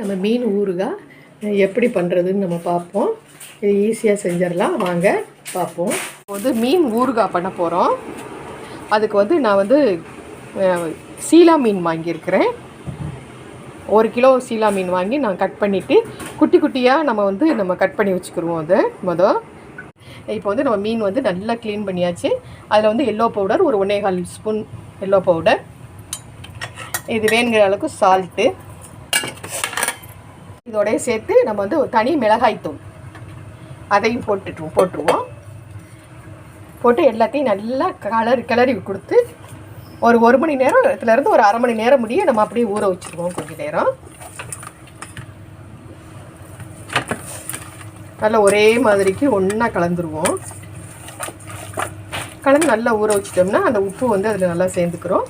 நம்ம மீன் ஊறுகாய் எப்படி பண்ணுறதுன்னு நம்ம பார்ப்போம். இது ஈஸியாக செஞ்சிடலாம். வாங்க பார்ப்போம். வந்து மீன் ஊறுகாய் பண்ண போகிறோம் அதுக்கு வந்து நான் வந்து சீலா மீன் வாங்கியிருக்கிறேன். ஒரு கிலோ சீலா மீன் வாங்கி நான் கட் பண்ணிவிட்டு குட்டி குட்டியாக நம்ம வந்து நம்ம கட் பண்ணி வச்சுக்கிருவோம் அது மொதல் இப்போ வந்து நம்ம மீன் வந்து நல்லா க்ளீன் பண்ணியாச்சு. அதில் வந்து எல்லோ பவுடர் ஒரு ஒன்றேகால் ஸ்பூன் எல்லோ பவுடர் இது வேணுங்கிற அளவுக்கு சால்ட்டு இதோடய சேர்த்து நம்ம வந்து தனி மிளகாய் தூள். அதையும் போட்டுட்டுருவோம் போட்டுருவோம். போட்டு எல்லாத்தையும் நல்லா கலர் கிளறி கொடுத்து ஒரு ஒரு மணி நேரத்துலேருந்து ஒரு அரை மணி நேரம் முடிய நம்ம அப்படியே ஊற வச்சுருவோம் கொஞ்சம் நேரம். நல்லா ஒரே மாதிரிக்கு ஒன்றா கலந்துருவோம். கலந்து நல்லா ஊற வச்சிட்டோம்னா அந்த உப்பு வந்து அதில் நல்லா சேர்ந்துக்கிறோம்.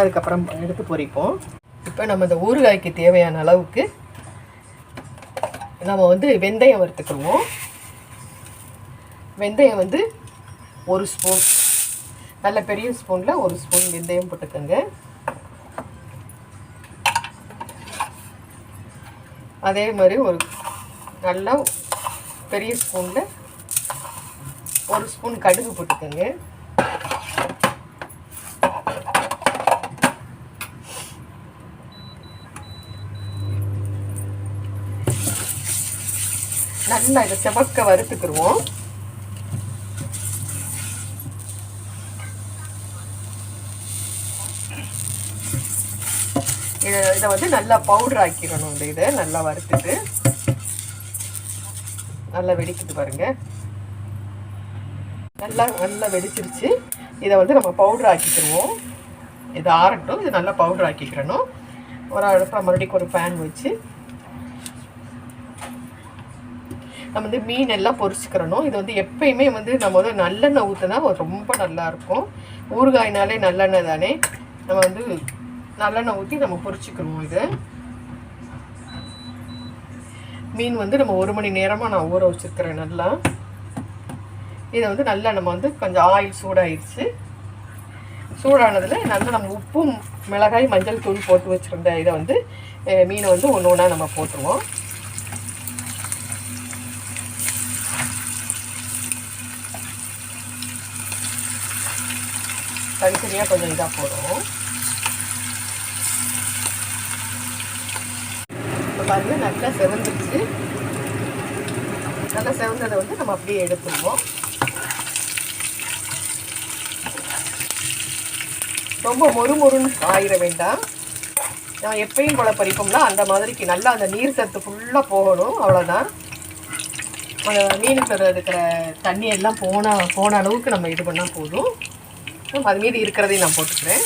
அதுக்கப்புறம் எடுத்து பொரிப்போம். இப்போ நம்ம இந்த ஊறுகாய்க்கு தேவையான அளவுக்கு நம்ம வந்து வெந்தயம் வறுத்துக்கிடுவோம் வெந்தயம் வந்து ஒரு ஸ்பூன் நல்ல பெரிய ஸ்பூனில் ஒரு ஸ்பூன் வெந்தயம் போட்டுக்கோங்க. அதே மாதிரி ஒரு நல்லா பெரிய ஸ்பூனில் ஒரு ஸ்பூன் கடுகு போட்டுக்கோங்க. நல்லா இதை செவக்க வறுத்துக்கிடுவோம் இதை இதை வந்து நல்லா பவுடர் ஆக்கிடணும் இந்த இதை நல்லா வறுத்துட்டு. நல்லா வெடிக்குது பாருங்க. நல்லா நல்லா வெடிச்சிருச்சு. இதை வந்து நம்ம பவுடர் ஆக்கிக்கிடுவோம் இது ஆறட்டும் இது நல்லா பவுடர் ஆக்கிக்கிறணும் ஒரு அடுப்பில் மறுபடியும் ஒரு பேன் வச்சு நம்ம வந்து மீன் எல்லாம் பொரிச்சுக்கிறணும். இது வந்து எப்பயுமே வந்து நம்ம வந்து நல்லெண்ணெய் ஊற்றினா ரொம்ப நல்லா இருக்கும் ஊறுகாய்னாலே நல்லெண்ணெய் தானே? நம்ம வந்து நல்லெண்ணெய் ஊற்றி நம்ம பொரிச்சுக்கிறோம் இதை. மீன் வந்து நம்ம ஒரு மணி நேரமாக நான் ஊற வச்சுருக்கிறேன் நல்லா. இதை வந்து நல்லா நம்ம வந்து கொஞ்சம் ஆயில் சூடாயிடுச்சு சூடானதில் நல்லா நம்ம உப்பும் மிளகாய் மஞ்சள் தூள் போட்டு வச்சுருந்த இதை வந்து மீனை வந்து ஒன்று ஒன்றா நம்ம போட்டுருவோம். தனித்தனியாக கொஞ்சம் இதாக போடும் இப்போ பாருங்க நல்லா செவந்துருச்சு நல்லா செவந்ததை வந்து நம்ம அப்படியே எடுத்துருவோம். ரொம்ப மொறு மொறுன்னு ஆயிட வேண்டாம். நான் எப்பயும் போல பறிப்போம்னா அந்த மாதிரிக்கு நல்லா அந்த நீர் சத்து ஃபுல்லாக போகணும் அவ்வளோதான் அந்த மீனுக்குள்ள இருக்கிற தண்ணி எல்லாம் போன போன அளவுக்கு நம்ம இது பண்ணால் போதும். அது மீது இருக்கிறதையும் நான் போட்டுக்கிறேன்.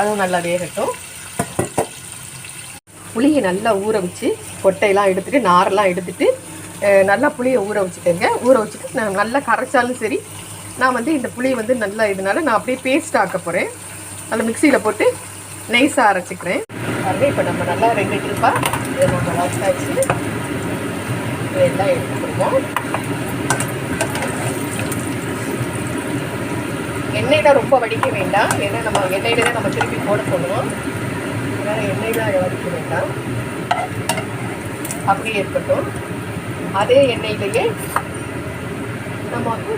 அதுவும் நல்லா வேகட்டும். புளியை நல்லா ஊற வச்சு கொட்டையெல்லாம் எடுத்துட்டு நாரெல்லாம் எடுத்துட்டு நல்லா புளியை ஊற வச்சுட்டேங்க ஊற வச்சுட்டு நான் நல்லா கரைச்சாலும் சரி நான் வந்து இந்த புளியை வந்து நல்லா இதனால நான் அப்படியே பேஸ்ட் ஆக்க போகிறேன் அதில் மிக்சியில் போட்டு நெய்ஸாக அரைச்சிக்கிறேன். அப்படியே இப்போ நம்ம நல்லா ரெண்டு ட்ரிப்பா இதை நம்ம வச்சாச்சு இதெல்லாம் எடுத்துக்கிடுவோம் எண்ணெயில் ரொம்ப வடிக்க வேண்டாம். ஏன்னா நம்ம எண்ணெயில தான் நம்ம திருப்பி போட போடுவோம் அதனால் எண்ணெயில் வடிக்க வேண்டாம். அப்படியே இருக்கட்டும். அதே எண்ணெயிலேயே நம்ம வந்து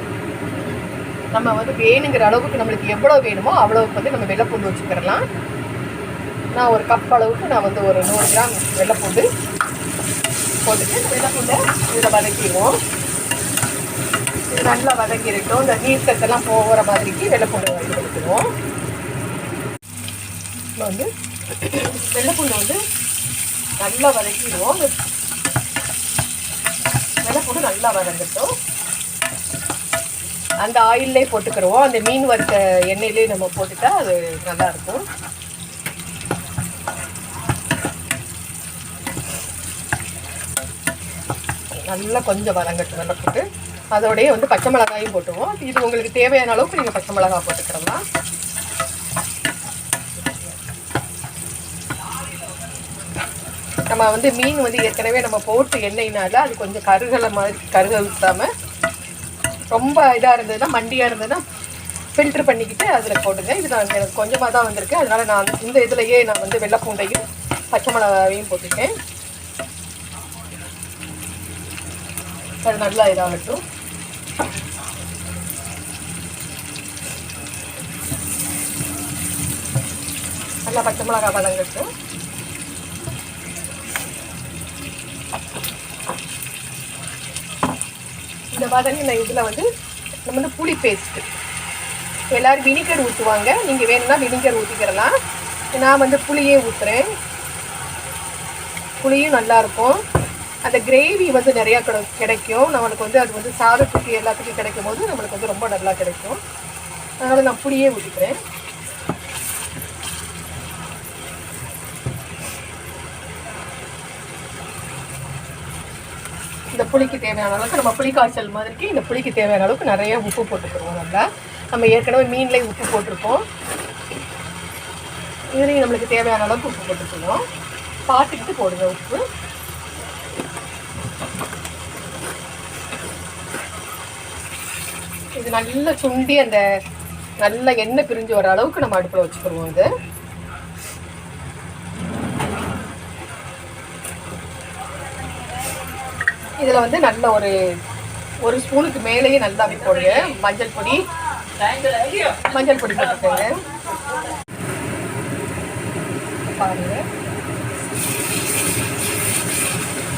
நம்ம வந்து வேணுங்கிற அளவுக்கு நம்மளுக்கு எவ்வளோ வேணுமோ அவ்வளோவுக்கு வந்து நம்ம வெள்ளைப்பூண்டு வச்சுக்கிறலாம் நான் ஒரு கப் அளவுக்கு நான் வந்து ஒரு நூறு கிராம் வெள்ளைப்பூண்டு போட்டுட்டு வெள்ளை வெள்ளைப்பூண்டை இதில் வதக்கிடுவோம். இது நல்லா வதங்கிருக்கட்டும் இந்த நீர் சத்தெல்லாம் போகிற மாதிரிக்கு வெள்ளைப்பூண்டு வாங்கி கொடுத்துருவோம். வந்து வந்து வெள்ளைப்பூண்டு வந்து நல்லா வதக்கிடுவோம். வெள்ளை வெள்ளைப்பூண்டு நல்லா வதங்கட்டும். அந்த ஆயிலே போட்டுக்கிறோம் அந்த மீன் வறுத்த எண்ணெயிலே நம்ம போட்டுட்டா அது நல்லாயிருக்கும் நல்லா கொஞ்சம் வதங்கட்டு நல்லா போட்டு அதோடய வந்து பச்சை மிளகாயும் போட்டுருவோம். இது உங்களுக்கு தேவையான அளவுக்கு நீங்கள் பச்சை மிளகாய் போட்டுக்கிறலாம் நம்ம வந்து மீன் வந்து ஏற்கனவே நம்ம போட்டு எண்ணெய்னால அது கொஞ்சம் கருகலை மாதிரி கருக ஊற்றாமல் ரொம்ப இதாக இருந்ததுன்னா மண்டியாக இருந்ததுன்னா ஃபில்டர் பண்ணிக்கிட்டு அதில் போடுங்க. இது நான் எனக்கு கொஞ்சமாக தான் வந்திருக்கு. அதனால் நான் இந்த இதுலையே நான் வந்து வெள்ளை பூண்டையும் பச்சை மிளகாவையும் போட்டுருக்கேன். அது நல்லா இதாகட்டும். நல்லா பச்சை மிளகாய் வதங்கட்டும். இந்த வதங்கின இதில் வந்து நம்ம வந்து புளி பேஸ்ட்டு எல்லோரும் வினிகர் ஊற்றுவாங்க நீங்கள் வேணும்னா வினிகர் ஊற்றிக்கிறலாம் நான் வந்து புளியே ஊற்றுறேன் புளியும் நல்லாயிருக்கும் அந்த கிரேவி வந்து நிறையா கிடை கிடைக்கும். நம்மளுக்கு வந்து அது வந்து சாதத்துக்கு எல்லாத்துக்கும் கிடைக்கும் போது நம்மளுக்கு வந்து ரொம்ப நல்லா கிடைக்கும். அதனால் நான் புளியே ஊற்றிக்கிறேன் இந்த புளிக்கு தேவையான அளவுக்கு நம்ம புளி காய்ச்சல் மாதிரிக்கு இந்த புளிக்கு தேவையான அளவுக்கு நிறைய உப்பு போட்டுக்கிறோம் நல்லா நம்ம ஏற்கனவே மீன்லேயே உப்பு போட்டிருக்கோம். இதுலேயும் நம்மளுக்கு தேவையான அளவுக்கு உப்பு போட்டுக்கணும் பார்த்துக்கிட்டு போடுங்க உப்பு. இது நல்லா சுண்டி அந்த நல்ல எண்ணெய் பிரிஞ்சு வர அளவுக்கு நம்ம அடுப்பில் வச்சுக்கிடுவோம் இது இதில் வந்து நல்ல ஒரு ஒரு ஸ்பூனுக்கு மேலேயே நல்லா அப்படி போடுங்க. மஞ்சள் பொடி. மஞ்சள் பொடி போட்டுக்கோங்க. பாருங்க.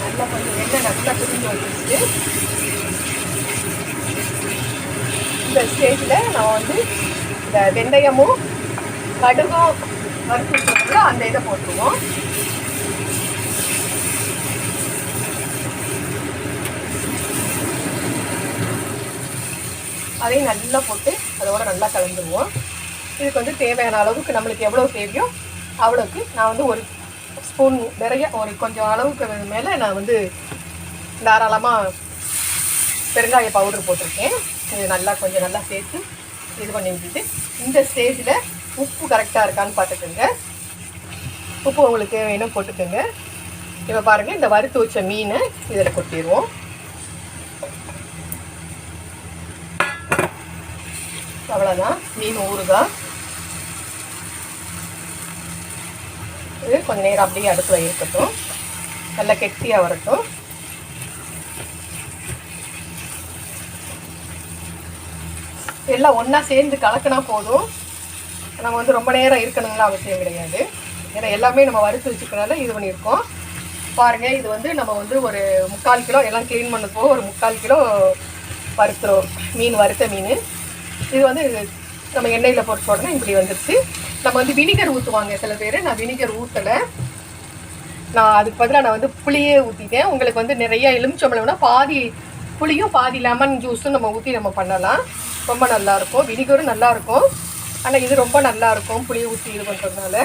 நல்லா கொஞ்சம் எண்ணெய் நல்லா பிரிஞ்சு வந்துருச்சு. இந்த ஸ்டேஜில் நான் வந்து இந்த வெந்தயமும் கடுகும் வறுத்து அந்த இதை போட்டுருவோம். அதையும் நல்லா போட்டு அதோட நல்லா கலந்துருவோம். இதுக்கு வந்து தேவையான அளவுக்கு நம்மளுக்கு எவ்வளோ தேவையோ அவ்வளோக்கு நான் வந்து ஒரு ஸ்பூன் நிறைய ஒரு கொஞ்சம் அளவுக்கு மேலே நான் வந்து தாராளமாக பெருங்காய பவுடர் போட்டிருக்கேன். இது நல்லா கொஞ்சம் நல்லா சேர்த்து இது பண்ணி விட்டுட்டு இந்த ஸ்டேஜில் உப்பு கரெக்டாக இருக்கான்னு பார்த்துக்கோங்க. உப்பு உங்களுக்கு வேணும் போட்டுக்கோங்க. இப்போ பாருங்கள் இந்த வறுத்து வச்ச மீனை இதில் கொட்டிடுவோம். அவ்வளோதான் மீன் ஊறுகாய் இது கொஞ்சம் நேரம் அப்படியே அடுப்பில் இருக்கட்டும். நல்லா கெட்டியாக வரட்டும். எல்லாம் ஒன்றா சேர்ந்து கலக்கினா போதும். நம்ம வந்து ரொம்ப நேரம் இருக்கணுங்களா அவசியம் கிடையாது. ஏன்னா எல்லாமே நம்ம வறுத்து வச்சுக்கிறனால இது பண்ணியிருக்கோம். பாருங்கள் இது வந்து நம்ம வந்து ஒரு முக்கால் கிலோ எல்லாம் க்ளீன் பண்ண போக ஒரு முக்கால் கிலோ வறுத்துறோம். மீன் வறுத்த மீன். இது வந்து நம்ம எண்ணெயில் போட்டு உடனே இப்படி வந்துருச்சு. நம்ம வந்து வினிகர் ஊற்றுவாங்க சில பேர். நான் வினிகர் ஊற்றலை நான் அதுக்கு பதிலாக நான் வந்து புளியே ஊற்றிட்டேன் உங்களுக்கு வந்து நிறைய எலுமிச்சம்பழம்னா பாதி புளியும் பாதி லெமன் ஜூஸும் நம்ம ஊற்றி நம்ம பண்ணலாம். ரொம்ப நல்லாயிருக்கும் வினிகரும் நல்லாயிருக்கும் ஆனால் இது ரொம்ப நல்லாயிருக்கும் புளியை ஊற்றி இது பண்ணுறதுனால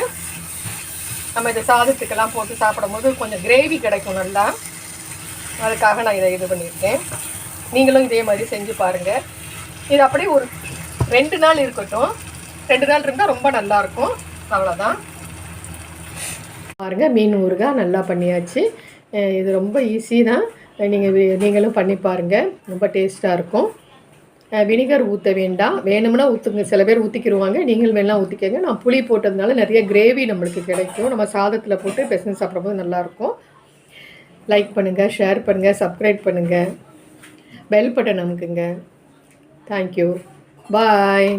நம்ம இதை சாதத்துக்கெல்லாம் போட்டு சாப்பிடும் போது கொஞ்சம் கிரேவி கிடைக்கும் நல்லா. அதுக்காக நான் இதை இது பண்ணியிருக்கேன். நீங்களும் இதே மாதிரி செஞ்சு பாருங்கள் இது அப்படியே ஒரு ரெண்டு நாள் இருக்கட்டும். ரெண்டு நாள் இருந்தால் ரொம்ப நல்லாயிருக்கும் அவ்வளோதான் பாருங்கள் மீன் ஊறுகாய் நல்லா பண்ணியாச்சு. இது ரொம்ப ஈஸி தான். நீங்கள் நீங்களும் பண்ணி பாருங்கள் ரொம்ப டேஸ்ட்டாக இருக்கும். வினிகர் ஊற்ற வேண்டாம். வேணும்னா ஊற்றுங்க சில பேர் ஊற்றிக்கிடுவாங்க நீங்கள் வேணாம் ஊற்றிக்கங்க நான் புளி போட்டதுனால நிறைய கிரேவி நம்மளுக்கு கிடைக்கும். நம்ம சாதத்தில் போட்டு பெசன் சாப்பிடும்போது நல்லாயிருக்கும். லைக் பண்ணுங்கள் ஷேர் பண்ணுங்கள் சப்ஸ்கிரைப் பண்ணுங்கள் bell button அமுக்குங்க. Thank you bye